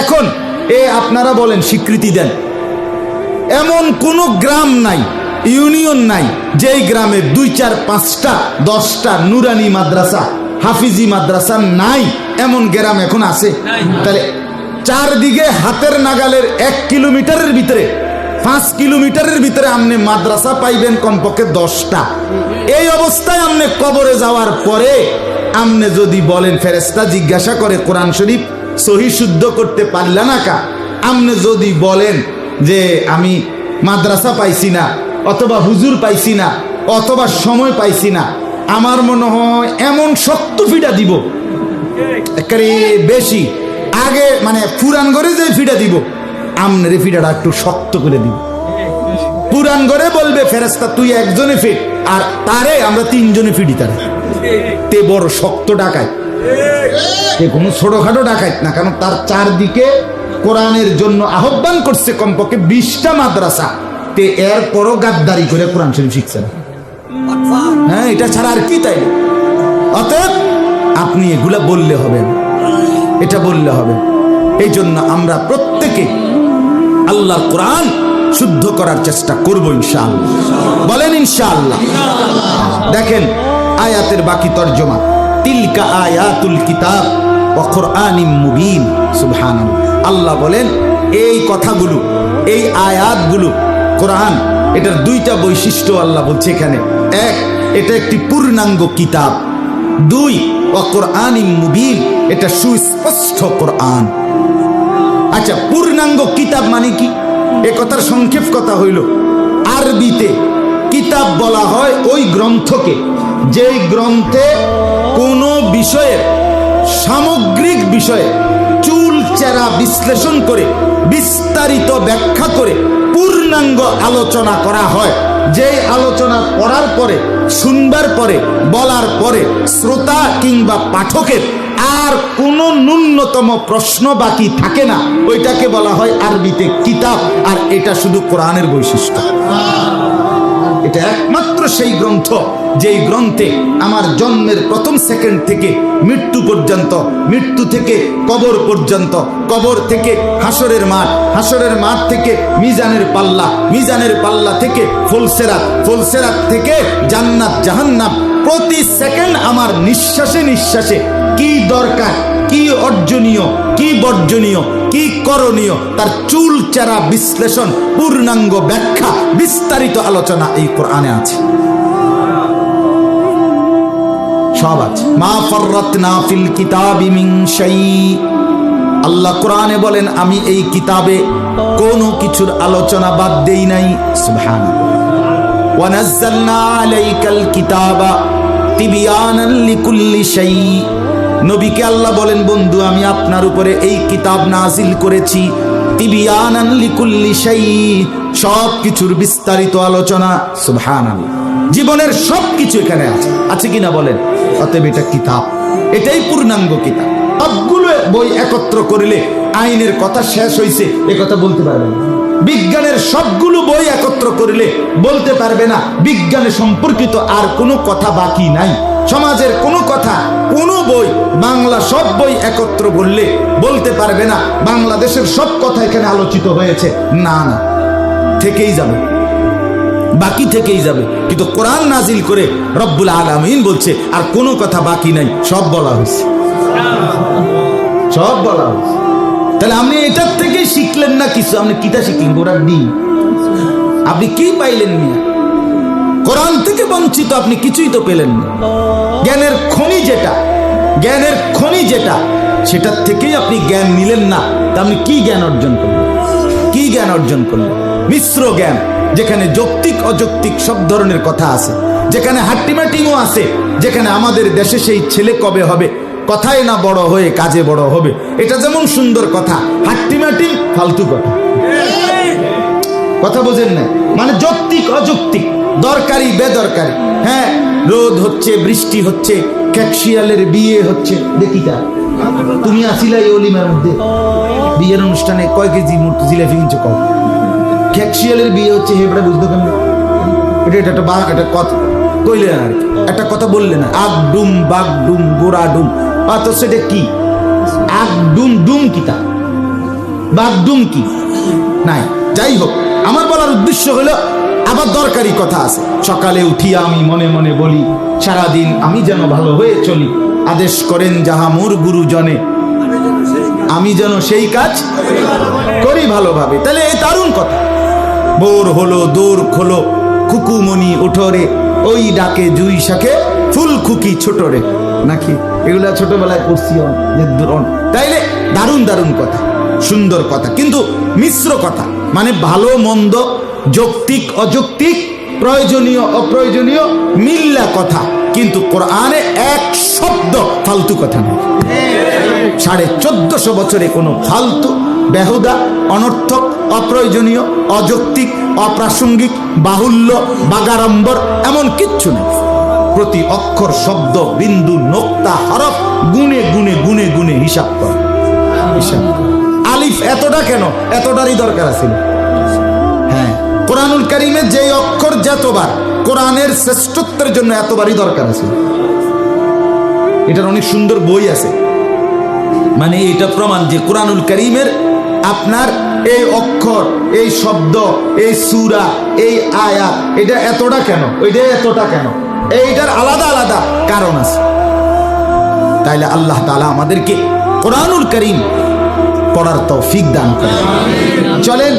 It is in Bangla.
এখন এ আপনারা বলেন স্বীকৃতি দেন। এমন কোনো গ্রাম নাই ইউনিয়ন নাই যেই গ্রামে দুই চার পাঁচটা দশটা নুরানি মাদ্রাসা হাফিজি মাদ্রাসা নাই এমন গ্রাম এখন আছে। তাহলে চারদিকে হাতের নাগালের এক কিলোমিটারের ভিতরে পাঁচ কিলোমিটারের ভিতরে আপনি মাদ্রাসা পাইবেন কমপক্ষে দশটা। এই অবস্থায় আপনি কবরে যাওয়ার পরে আপনি যদি বলেন ফেরেস্তা জিজ্ঞাসা করে কোরআন শরীফ সহি শুদ্ধ করতে পারলা না কা? আপনি যদি বলেন যে আমি মাদ্রাসা পাইছি না, অথবা হুজুর পাইছি না, অথবা সময় পাইছি না, আমার মনে হয় এমন শক্ত ফিডা দিব। একেবারে বেশি, আগে মানে পুরান ঘরে যে ফিডা দিব, আমনের ফিডাটা একটু শক্ত করে দিব। পুরান ঘরে বলবে ফেরেস্তা তুই একজনে ফিট। আর তারে আমরা তিনজনে ফিডি তারে। তে বড় শক্ত ডাকায়। সে কোনো ছোটখাটো ডাকাইত না, কারণ তার চারদিকে কোরআনের জন্য আহ্বান করছে কমপক্ষে বিশটা মাদ্রাসা। তে এরপরও গাদ্দারি করে কোরআন শরীফ শিখছে না হ্যাঁ এটা ছাড়া আর কি তাই? অতএব আপনি এগুলা বললে হবে। এটা বললে হবে। এই জন্য আমরা প্রত্যেকে আল্লাহ কোরআন শুদ্ধ করার চেষ্টা করব ইনশাআল্লাহ। বলেন ইনশাআল্লাহ। দেখেন আয়াতের বাকি তর্জমা। তিলকা আয়াতুল কিতাব অখরআনিম মুবিন সুবহান আল্লাহ বলেন, এই কথাগুলো, এই আয়াতগুলো, কোরআন, এটার দুইটা বৈশিষ্ট্য আল্লাহ বলছে এখানে। এক, এটা একটি পূর্ণাঙ্গ কিতাব। দুই অকরআনিম মুবিন, এটা সুস্পষ্ট কোরআন। আচ্ছা পূর্ণাঙ্গ কিতাব মানে কি? এ কথার সংক্ষেপ কথা হইল, আরবিতে কিতাব বলা হয় ওই গ্রন্থকে। যেই গ্রন্থে কোনো বিষয়ের সামগ্রিক বিষয়ে চুল চেরা বিশ্লেষণ করে, বিস্তারিত ব্যাখ্যা করে পূর্ণাঙ্গ আলোচনা করা হয়। যেই আলোচনা করার পরে, শুনবার পরে, বলার পরে শ্রোতা কিংবা পাঠকের আর কোনো ন্যূনতম প্রশ্ন বাকি থাকে না। ওইটাকে বলা হয় আরবিতে কিতাব, আর এটা শুধু কোরআনের বৈশিষ্ট্য। এটা একমাত্র সেই গ্রন্থ, যেই গ্রন্থে আমার জন্মের প্রথম সেকেন্ড থেকে মৃত্যু পর্যন্ত, মৃত্যু থেকে কবর পর্যন্ত, কবর থেকে হাসরের মাঠ হাসরের মাঠ থেকে মিজানের পাল্লা মিজানের পাল্লা থেকে ফুলসেরাত ফুলসেরাত থেকে জান্নাত, জাহান্নাম। প্রতি সেকেন্ড আমার নিঃশ্বাসে নিঃশ্বাসে কি দরকার, কি অর্জনীয়, কি বর্জনীয়, কি করণীয়, তার চুল চেরা বিশ্লেষণ, পূর্ণাঙ্গ ব্যাখ্যা, বিস্তারিত আলোচনা এই কোরআনে আছে। সব আছে। মা ফিল কিতাবি শাই। আল্লাহ কোরআনে বলেন, আমি এই কিতাবে কোনো কিছুর আলোচনা বাদ দেই নাই। সুবহানাল্লাহ। ওয়ানাজ্জালনা আলাইকাল কিতাবা লিকুল্লি শাই। নবীকে আল্লাহ বলেন, বন্ধু, আমি আপনার উপরে এই কিতাব নাজিল করেছি। তিবিয়ানান লিকুল্লি শাই। সব কিছুর বিস্তারিত আলোচনা, সুবহানাল্লাহ। জীবনের সব কিছু এখানে আছে। আছে কিনা বলেন? অতএব এটা কিতাব। এটাই পূর্ণাঙ্গ কিতাব। সবগুলো বই একত্র করলে আইনের কথা শেষ হয়েছে এ কথা বলতে পারবেন বিজ্ঞানের সবগুলো বই একত্র করলে বলতে পারবে না, বিজ্ঞানে সম্পর্কিত আর কোনো কথা বাকি নাই। সমাজের কোনো কথা, কোনো বই, বাংলা সব বই একত্র বললে বলতে পারবে না, বাংলাদেশের সব কথা এখানে আলোচিত হয়েছে। না না। থেকেই যাবে। বাকি থেকেই যাবে। কিন্তু কোরআন নাজিল করে রব্বুল আলামিন বলছে, আর কোনো কথা বাকি নাই, সব বলা হয়েছে। সব বলা হয়েছে। তাহলে আপনি এটার থেকে শিখলেন না কিছু? আপনি কিতা শিখলেন? গোড়ার দিন আপনি কি পাইলেন মিয়া? কোরআন থেকে বঞ্চিত আপনি কিছুই তো পেলেন না। জ্ঞানের খনি যেটা, জ্ঞানের খনি যেটা, সেটার থেকেই আপনি জ্ঞান নিলেন না। তা আপনি কি জ্ঞান অর্জন করলেন? কি জ্ঞান অর্জন করলেন? মিশ্র জ্ঞান, যেখানে যৌক্তিক, অযৌক্তিক সব ধরনের কথা আছে। যেখানে হাট্টিমাটিমও আছে, যেখানে আমাদের দেশে সেই ছেলে কবে হবে? কথায় না বড় হয়ে কাজে বড় হবে? এটা যেমন সুন্দর কথা হাট্টিমাটি ফালতু কথা। কথা বোঝেন না? মানে যৌক্তিক, অযৌক্তিক। দরকারি, বেদরকারি। হ্যাঁ রোদ হচ্ছে, বৃষ্টি হচ্ছে ক্যাকশিয়ালের বিয়ে হচ্ছে। দেখি তা। তুমি আসিলাই অলিমার মধ্যে। বিয়ের অনুষ্ঠানে কয় কেজি মোট জিলাপি কিনছো কও? ক্যাকশিয়ালের বিয়ে হচ্ছে হেবড়া বুঝতো কেমন এটা এটা একটা একটা কথা কইলে না আর একটা কথা বললে না। আগ ডুম, বাগ ডুম, গোড়া ডুম। অত সেটা কি? আগ ডুম ডুম কি তা? বাগডুম কি? নাই। যাই হোক, আমার বলার উদ্দেশ্য হলো আবার দরকারি কথা আছে। সকালে উঠিয়া আমি মনে মনে বলি, সারাদিন আমি যেন ভালো হয়ে চলি। আদেশ করেন যাহা মোর গুরুজনে। আমি যেন সেই কাজ করি ভালোভাবে। তাহলে এই দারুণ কথা। বোর হলো দৌড় খোলো, খুকুমণি উঠোরে ওই ডাকে জুই শাকে ফুল খুকি ছোটরে নাকি? এগুলা ছোটবেলায় পড়ছি যে দূর- তাইলে দারুণ দারুণ কথা। সুন্দর কথা। কিন্তু মিশ্র কথা মানে ভালো, মন্দ, যৌক্তিক, অযৌক্তিক, প্রয়োজনীয়, অপ্রয়োজনীয় মিল্লা কথা। কিন্তু কোরআনে এক শব্দ ফালতু কথা নেই। সাড়ে চোদ্দশো বছরে কোনো ফালতু, বেহুদা, অনর্থক, অপ্রয়োজনীয়, অযৌক্তিক, অপ্রাসঙ্গিক, বাহুল্য, বাগাড়ম্বর এমন কিচ্ছু নেই। প্রতি অক্ষর, শব্দ, বিন্দু, নোক্তা, হরফ গুনে গুনে গুনে গুনে হিসাব কর। এতটা কেন? এতটারই দরকার আছে। হ্যাঁ। কোরআনুল করিমের যে অক্ষর যতবার, কোরআনের শ্রেষ্ঠত্বের জন্য এতবারই দরকার আছে। এটার অনেক সুন্দর বই আছে। মানে এটা প্রমাণ যে কোরআনুল করিমের আপনার এই অক্ষর, এই শব্দ, এই সুরা, এই আয়াত, এটা এতটা কেন? ওইটা এতটা কেন? এইটার আলাদা আলাদা কারণ আছে। তাইলে আল্লাহ তাআলা আমাদেরকে কোরআনুল করিম পড়ার তৌফিক দান করেন। চলেন